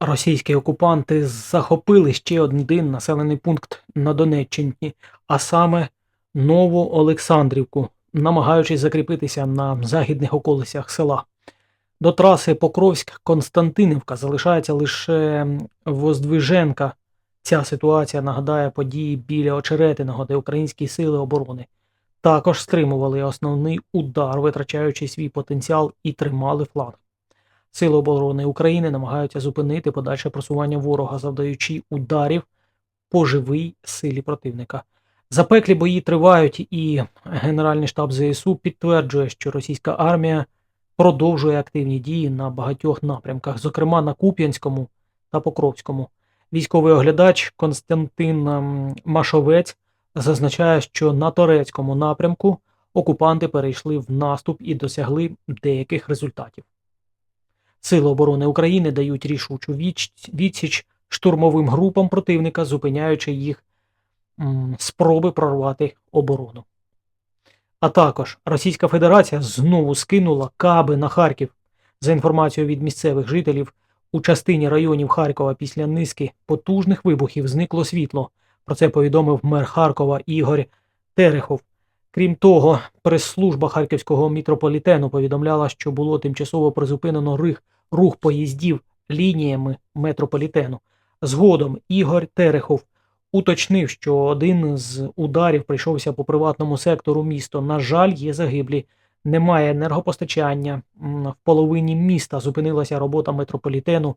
Російські окупанти захопили ще один населений пункт на Донеччині, а саме Нову Олександрівку, намагаючись закріпитися на західних околицях села. До траси Покровськ-Константинівка залишається лише Воздвиженка. Ця ситуація нагадає події біля Очеретиного, де українські сили оборони також стримували основний удар, витрачаючи свій потенціал і тримали фланг. Сили оборони України намагаються зупинити подальше просування ворога, завдаючи ударів по живій силі противника. Запеклі бої тривають, і Генеральний штаб ЗСУ підтверджує, що російська армія продовжує активні дії на багатьох напрямках, зокрема на Куп'янському та Покровському. Військовий оглядач Константин ем, Машовець зазначає, що на Торецькому напрямку окупанти перейшли в наступ і досягли деяких результатів. Сили оборони України дають рішучу відсіч штурмовим групам противника, зупиняючи їх спроби прорвати оборону. А також Російська Федерація знову скинула каби на Харків. За інформацією від місцевих жителів, у частині районів Харкова після низки потужних вибухів зникло світло. Про це повідомив мер Харкова Ігор Терехов. Крім того, прес-служба харківського мітрополітену повідомляла, що було тимчасово призупинено рих, рух поїздів лініями метрополітену. Згодом Ігор Терехов уточнив, що один з ударів прийшовся по приватному сектору міста. На жаль, є загиблі. Немає енергопостачання. В половині міста зупинилася робота метрополітену,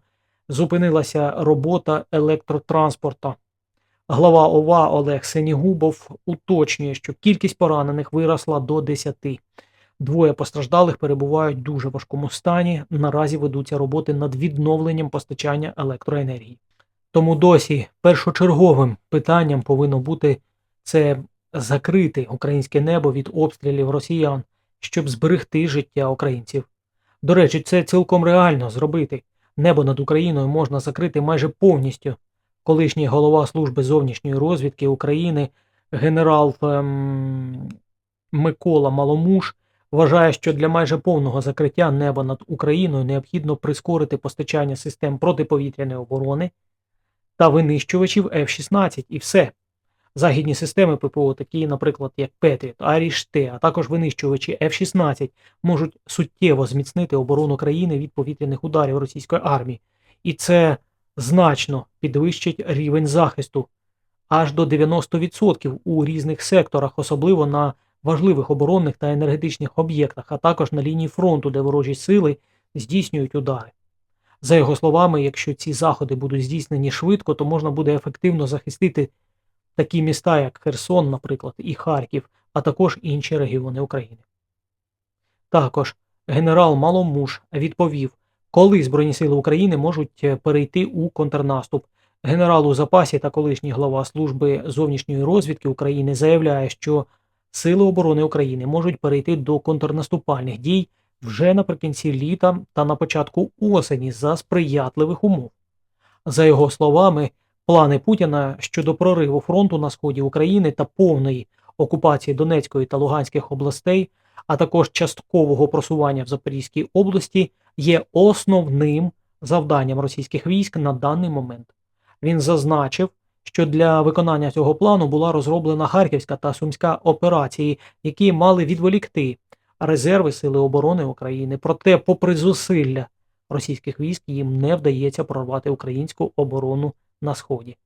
зупинилася робота електротранспорта. Глава ОВА Олег Сенігубов уточнює, що кількість поранених виросла до 10. Двоє постраждалих перебувають в дуже важкому стані. Наразі ведуться роботи над відновленням постачання електроенергії. Тому досі першочерговим питанням повинно бути це закрити українське небо від обстрілів росіян, щоб зберегти життя українців. До речі, це цілком реально зробити. Небо над Україною можна закрити майже повністю. Колишній голова служби зовнішньої розвідки України генерал ем, Микола Маломуш вважає, що для майже повного закриття неба над Україною необхідно прискорити постачання систем протиповітряної оборони та винищувачів F-16 і все. Західні системи ППО, такі, наприклад, як Петріт, Аріш-Т, а також винищувачі F-16, можуть суттєво зміцнити оборону країни від повітряних ударів російської армії. І це значно підвищить рівень захисту аж до 90% у різних секторах, особливо на важливих оборонних та енергетичних об'єктах, а також на лінії фронту, де ворожі сили здійснюють удари. За його словами, якщо ці заходи будуть здійснені швидко, то можна буде ефективно захистити такі міста, як Херсон, наприклад, і Харків, а також інші регіони України. Також генерал Маломуш відповів, коли Збройні сили України можуть е, перейти у контрнаступ. Генерал у запасі та колишній глава служби зовнішньої розвідки України заявляє, що Сили оборони України можуть перейти до контрнаступальних дій вже наприкінці літа та на початку осені за сприятливих умов. За його словами, плани Путіна щодо прориву фронту на сході України та повної окупації Донецької та Луганських областей, а також часткового просування в Запорізькій області, є основним завданням російських військ на даний момент. Він зазначив, що для виконання цього плану була розроблена Харківська та Сумська операції, які мали відволікти резерви Сили оборони України. Проте, попри зусилля російських військ, їм не вдається прорвати українську оборону на сході.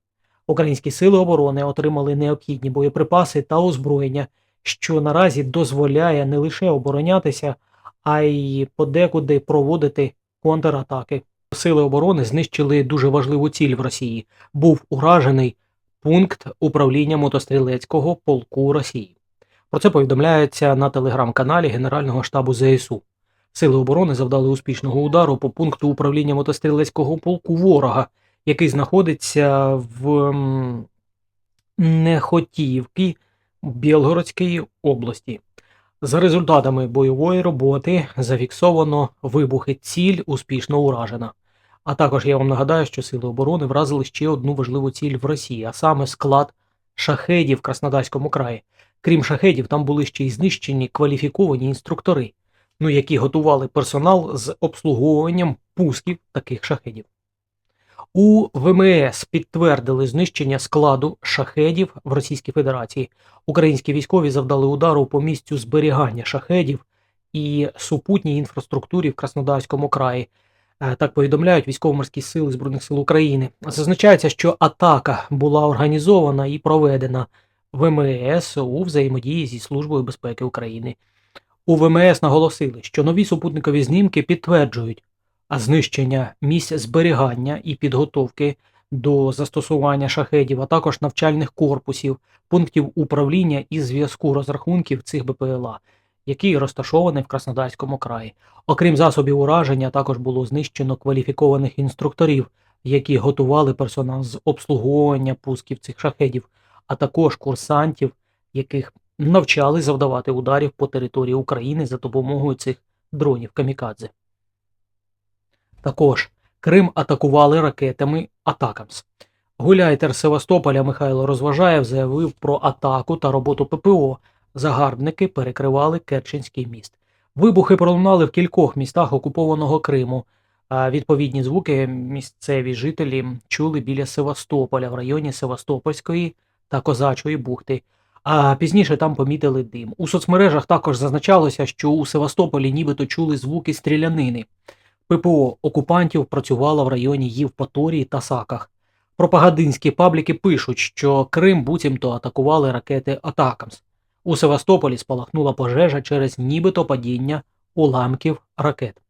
Українські сили оборони отримали необхідні боєприпаси та озброєння, що наразі дозволяє не лише оборонятися, а й подекуди проводити контратаки. Сили оборони знищили дуже важливу ціль в Росії. Був уражений пункт управління мотострілецького полку Росії. Про це повідомляється на телеграм-каналі Генерального штабу ЗСУ. Сили оборони завдали успішного удару по пункту управління мотострілецького полку ворога, який знаходиться в м, Нехотіївці Білгородської області. За результатами бойової роботи зафіксовано вибухи ціль успішно уражена. А також я вам нагадаю, що Сили оборони вразили ще одну важливу ціль в Росії, а саме склад шахедів в Краснодарському краї. Крім шахедів, там були ще й знищені кваліфіковані інструктори, ну які готували персонал з обслуговуванням пусків таких шахедів. У ВМС підтвердили знищення складу шахедів в Російській Федерації. Українські військові завдали удару по місцю зберігання шахедів і супутній інфраструктурі в Краснодарському краї. Е, Так повідомляють військово-морські сили Збройних сил України. Зазначається, що атака була організована і проведена ВМС у взаємодії зі Службою безпеки України. У ВМС наголосили, що нові супутникові знімки підтверджують знищення місць зберігання і підготовки до застосування шахедів, а також навчальних корпусів, пунктів управління і зв'язку розрахунків цих БПЛА, які розташовані в Краснодарському краї. Окрім засобів ураження, також було знищено кваліфікованих інструкторів, які готували персонал з обслуговування пусків цих шахедів, а також курсантів, яких навчали завдавати ударів по території України за допомогою цих дронів камікадзе. Також Крим атакували ракетами Атакамс. Гуляйтер Севастополя Михайло Розважаєв заявив про атаку та роботу ППО. Загарбники перекривали Керченський міст. Вибухи пролунали в кількох містах окупованого Криму. А відповідні звуки місцеві жителі чули біля Севастополя в районі Севастопольської та Козачої бухти. А пізніше там помітили дим. У соцмережах також зазначалося, що у Севастополі нібито чули звуки стрілянини. ППО окупантів працювало в районі Євпаторії та Саках. Пропагандинські пабліки пишуть, що Крим буцімто атакували ракети Атакамс. У Севастополі спалахнула пожежа через нібито падіння уламків ракет.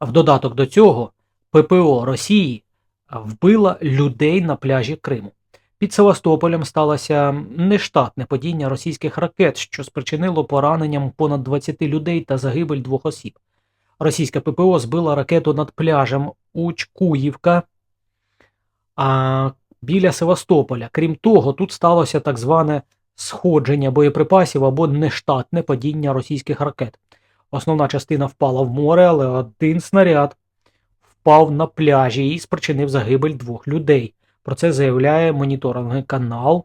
В додаток до цього ППО Росії вбила людей на пляжі Криму. Під Севастополем сталося нештатне падіння російських ракет, що спричинило пораненням понад 20 людей та загибель двох осіб. Російська ППО збила ракету над пляжем Учкуївка а, біля Севастополя. Крім того, тут сталося так зване сходження боєприпасів або нештатне падіння російських ракет. Основна частина впала в море, але один снаряд впав на пляжі і спричинив загибель двох людей. Про це заявляє моніторинговий канал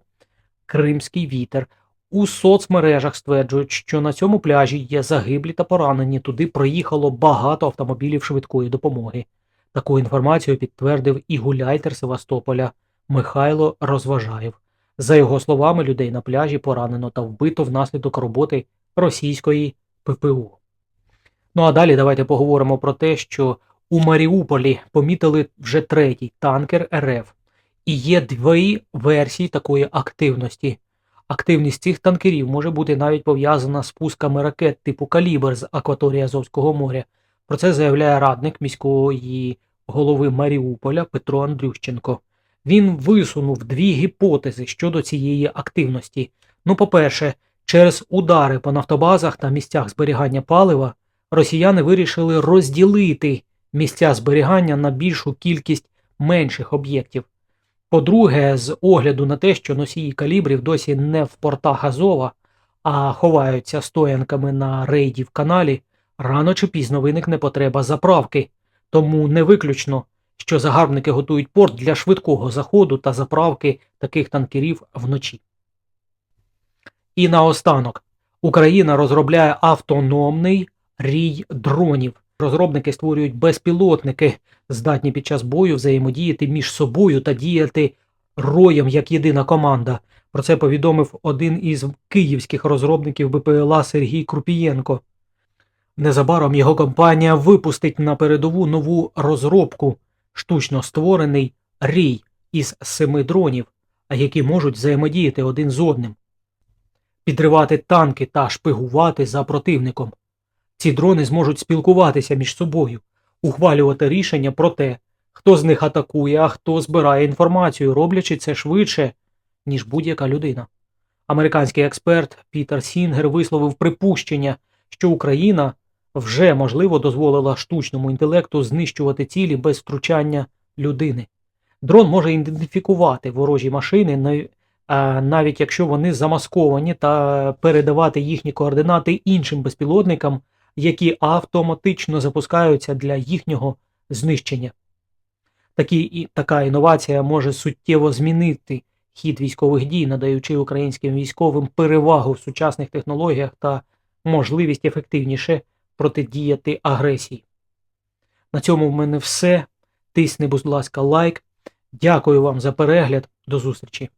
Кримський вітер. У соцмережах стверджують, що на цьому пляжі є загиблі та поранені. Туди проїхало багато автомобілів швидкої допомоги. Таку інформацію підтвердив і гуляйтер Севастополя Михайло Розважаєв. За його словами, людей на пляжі поранено та вбито внаслідок роботи російської ППО. Ну а далі давайте поговоримо про те, що у Маріуполі помітили вже третій танкер РФ. І є дві версії такої активності. Активність цих танкерів може бути навіть пов'язана з пусками ракет типу Калібр з акваторії Азовського моря. Про це заявляє радник міської голови Маріуполя Петро Андрющенко. Він висунув дві гіпотези щодо цієї активності. Ну, по-перше, через удари по нафтобазах та місцях зберігання палива росіяни вирішили розділити місця зберігання на більшу кількість менших об'єктів. По-друге, з огляду на те, що носії калібрів досі не в портах Азова, а ховаються стоянками на рейді в каналі, рано чи пізно виникне потреба заправки, тому не виключно, що загарбники готують порт для швидкого заходу та заправки таких танкерів вночі. І наостанок Україна розробляє автономний рій дронів. Розробники створюють безпілотники, здатні під час бою взаємодіяти між собою та діяти роєм як єдина команда. Про це повідомив один із київських розробників БПЛА Сергій Крупієнко. Незабаром його компанія випустить на передову нову розробку, штучно створений рій із семи дронів, які можуть взаємодіяти один з одним, підривати танки та шпигувати за противником. Ці дрони зможуть спілкуватися між собою, ухвалювати рішення про те, хто з них атакує, а хто збирає інформацію, роблячи це швидше, ніж будь-яка людина. Американський експерт Пітер Сінгер висловив припущення, що Україна вже можливо дозволила штучному інтелекту знищувати цілі без втручання людини. Дрон може ідентифікувати ворожі машини, навіть якщо вони замасковані, та передавати їхні координати іншим безпілотникам, які автоматично запускаються для їхнього знищення. Такі, така інновація може суттєво змінити хід військових дій, надаючи українським військовим перевагу в сучасних технологіях та можливість ефективніше протидіяти агресії. На цьому в мене все. тисни, будь ласка, лайк. Дякую вам за перегляд. До зустрічі!